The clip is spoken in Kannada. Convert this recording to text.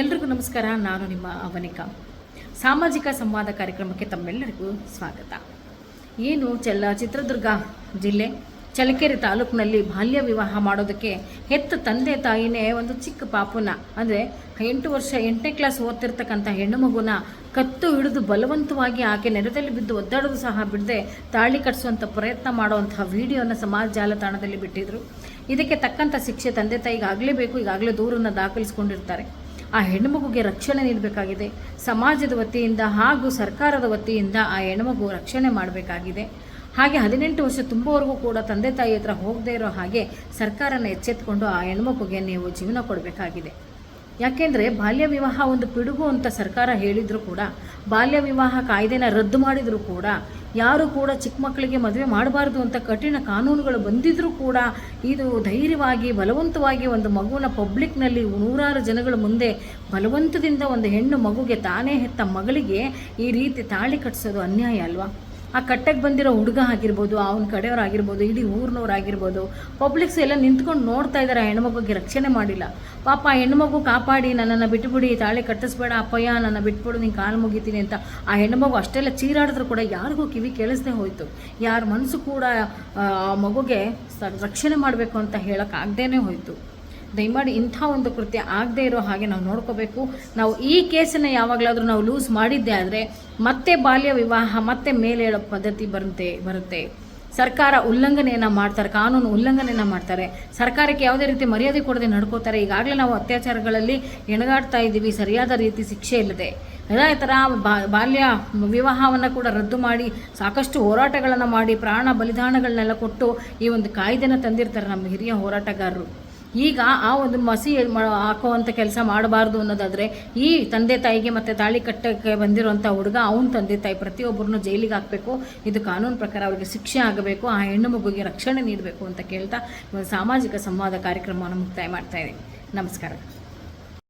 ಎಲ್ರಿಗೂ ನಮಸ್ಕಾರ, ನಾನು ನಿಮ್ಮ ಅವನಿಕಾ. ಸಾಮಾಜಿಕ ಸಂವಾದ ಕಾರ್ಯಕ್ರಮಕ್ಕೆ ತಮ್ಮೆಲ್ಲರಿಗೂ ಸ್ವಾಗತ. ಏನು ಚಲ ಚಿತ್ರದುರ್ಗ ಜಿಲ್ಲೆ? ಚಳ್ಳಕೆರೆ ತಾಲೂಕಿನಲ್ಲಿ ಬಾಲ್ಯ ವಿವಾಹ ಮಾಡೋದಕ್ಕೆ ಹೆತ್ತ ತಂದೆ ತಾಯಿನೇ ಒಂದು ಚಿಕ್ಕ ಪಾಪುನ, ಅಂದರೆ ಎಂಟು ವರ್ಷ ಎಂಟನೇ ಕ್ಲಾಸ್ ಓದ್ತಿರ್ತಕ್ಕಂಥ ಹೆಣ್ಣು ಮಗುನ ಕತ್ತು ಹಿಡಿದು ಬಲವಂತವಾಗಿ ಆಕೆ ನೆರದಲ್ಲಿ ಬಿದ್ದು ಒದ್ದಾಡೋದು ಸಹ ಬಿಡದೆ ತಾಳಿ ಕಟ್ಸುವಂಥ ಪ್ರಯತ್ನ ಮಾಡುವಂತಹ ವಿಡಿಯೋನ ಸಮಾಜ ಜಾಲತಾಣದಲ್ಲಿ ಬಿಟ್ಟಿದ್ರು. ಇದಕ್ಕೆ ತಕ್ಕಂಥ ಶಿಕ್ಷೆ ತಂದೆ ತಾಯಿಗೆ ಆಗಲೇಬೇಕು ಈಗಾಗಲೇ ದೂರನ್ನು ದಾಖಲಿಸ್ಕೊಂಡಿರ್ತಾರೆ. ಆ ಹೆಣ್ಣುಮಗುಗೆ ರಕ್ಷಣೆ ನೀಡಬೇಕಾಗಿದೆ. ಸಮಾಜದ ವತಿಯಿಂದ ಹಾಗೂ ಸರ್ಕಾರದ ವತಿಯಿಂದ ಆ ಹೆಣ್ಣುಮಗು ರಕ್ಷಣೆ ಮಾಡಬೇಕಾಗಿದೆ. ಹಾಗೆ ಹದಿನೆಂಟು ವರ್ಷ ತುಂಬುವವರೆಗೂ ಕೂಡ ತಂದೆ ತಾಯಿ ಹತ್ರ ಹೋಗದೇ ಇರೋ ಹಾಗೆ ಸರ್ಕಾರನ ಎಚ್ಚೆತ್ತುಕೊಂಡು ಆ ಹೆಣ್ಮಗುಗೆ ನೀವು ಜೀವನ ಕೊಡಬೇಕಾಗಿದೆ. ಯಾಕೆಂದರೆ ಬಾಲ್ಯ ವಿವಾಹ ಒಂದು ಪಿಡುಗು ಅಂತ ಸರ್ಕಾರ ಹೇಳಿದರೂ ಕೂಡ, ಬಾಲ್ಯ ವಿವಾಹ ಕಾಯ್ದೆನ ರದ್ದು ಮಾಡಿದರೂ ಕೂಡ, ಯಾರು ಕೂಡ ಚಿಕ್ಕ ಮಕ್ಕಳಿಗೆ ಮದುವೆ ಮಾಡಬಾರ್ದು ಅಂತ ಕಠಿಣ ಕಾನೂನುಗಳು ಬಂದಿದ್ದರೂ ಕೂಡ ಇದು ಧೈರ್ಯವಾಗಿ, ಬಲವಂತವಾಗಿ ಒಂದು ಮಗುವಿನ ಪಬ್ಲಿಕ್ನಲ್ಲಿ ನೂರಾರು ಜನಗಳ ಮುಂದೆ ಬಲವಂತದಿಂದ ಒಂದು ಹೆಣ್ಣು ಮಗುಗೆ ತಾನೇ ಹೆತ್ತ ಮಗಳಿಗೆ ಈ ರೀತಿ ತಾಳಿ ಕಟ್ಟಿಸೋದು ಅನ್ಯಾಯ ಅಲ್ವಾ? ಆ ಕಟ್ಟಕ್ಕೆ ಬಂದಿರೋ ಹುಡುಗ ಆಗಿರ್ಬೋದು, ಅವನ ಕಡೆಯವರಾಗಿರ್ಬೋದು, ಇಡೀ ಊರಿನವ್ರು ಆಗಿರ್ಬೋದು ಪಬ್ಲಿಕ್ಸ್ ಎಲ್ಲ ನಿಂತ್ಕೊಂಡು ನೋಡ್ತಾ ಇದ್ದಾರೆ ಆ ಹೆಣ್ಮಗುಗೆ ರಕ್ಷಣೆ ಮಾಡಿಲ್ಲ. ಪಾಪ ಆ ಹೆಣ್ಮಗು ಕಾಪಾಡಿ, ನನ್ನನ್ನು ಬಿಟ್ಟುಬಿಡಿ ತಾಳೆ ಕಟ್ಟಿಸ್ಬೇಡ, ಅಪ್ಪಯ್ಯ, ನನ್ನ ಬಿಟ್ಬಿಡು, ನೀನು ಕಾಲು ಮುಗಿತೀನಿ ಅಂತ ಆ ಹೆಣ್ಮಗು ಅಷ್ಟೆಲ್ಲ ಚೀರಾಡಿದ್ರು ಕೂಡ ಯಾರಿಗೂ ಕಿವಿ ಕೇಳಿಸ್ದೇ ಹೋಯಿತು. ಯಾರ ಮನಸ್ಸು ಕೂಡ, ಆ ಮಗುಗೆ ರಕ್ಷಣೆ ಮಾಡಬೇಕು ಅಂತ ಹೇಳೋಕ್ಕಾಗ್ದೇ ಹೋಯಿತು. ದಯಮಾಡಿ ಇಂಥ ಒಂದು ಕೃತ್ಯ ಆಗದೇ ಇರೋ ಹಾಗೆ ನಾವು ನೋಡ್ಕೋಬೇಕು. ನಾವು ಈ ಕೇಸನ್ನು ಯಾವಾಗಲಾದರೂ ನಾವು ಲೂಸ್ ಮಾಡಿದ್ದೆ ಆದರೆ ಮತ್ತೆ ಬಾಲ್ಯ ವಿವಾಹ, ಮತ್ತೆ ಹೇಳೋ ಪದ್ಧತಿ ಬರುತ್ತೆ ಬರುತ್ತೆ. ಸರ್ಕಾರ ಉಲ್ಲಂಘನೆಯನ್ನು ಮಾಡ್ತಾರೆ, ಕಾನೂನು ಉಲ್ಲಂಘನೆಯನ್ನು ಮಾಡ್ತಾರೆ. ಸರ್ಕಾರಕ್ಕೆ ಯಾವುದೇ ರೀತಿ ಮರ್ಯಾದೆ ಕೊಡದೆ ನಡ್ಕೋತಾರೆ. ಈಗಾಗಲೇ ನಾವು ಅತ್ಯಾಚಾರಗಳಲ್ಲಿ ಎಣಗಾಡ್ತಾ ಇದ್ದೀವಿ. ಸರಿಯಾದ ರೀತಿ ಶಿಕ್ಷೆ ಇಲ್ಲದೆ. ಅದೇ ಥರ ಬಾಲ್ಯ ವಿವಾಹವನ್ನು ಕೂಡ ರದ್ದು ಮಾಡಿ, ಸಾಕಷ್ಟು ಹೋರಾಟಗಳನ್ನು ಮಾಡಿ, ಪ್ರಾಣ ಬಲಿದಾನಗಳನ್ನೆಲ್ಲ ಕೊಟ್ಟು ಈ ಒಂದು ಕಾಯ್ದೆನ ತಂದಿರ್ತಾರೆ ನಮ್ಮ ಹಿರಿಯ ಹೋರಾಟಗಾರರು. ಈಗ ಆ ಒಂದು ಮಸಿ ಹಾಕುವಂಥ ಕೆಲಸ ಮಾಡಬಾರ್ದು ಅನ್ನೋದಾದರೆ ಈ ತಂದೆ ತಾಯಿಗೆ ಮತ್ತು ತಾಳಿ ಕಟ್ಟಕ್ಕೆ ಬಂದಿರುವಂಥ ಹುಡುಗ, ಅವನ ತಂದೆ ತಾಯಿ ಪ್ರತಿಯೊಬ್ಬರನ್ನು ಜೈಲಿಗೆ ಹಾಕಬೇಕು. ಇದು ಕಾನೂನು ಪ್ರಕಾರ ಅವರಿಗೆ ಶಿಕ್ಷೆ ಆಗಬೇಕು, ಆ ಹೆಣ್ಣು ಮಗುಗೆ ರಕ್ಷಣೆ ನೀಡಬೇಕು ಅಂತ ಕೇಳ್ತಾ ಒಂದು ಸಾಮಾಜಿಕ ಸಂವಾದ ಕಾರ್ಯಕ್ರಮವನ್ನು ಮುಕ್ತಾಯ ಮಾಡ್ತಾ ನಮಸ್ಕಾರ.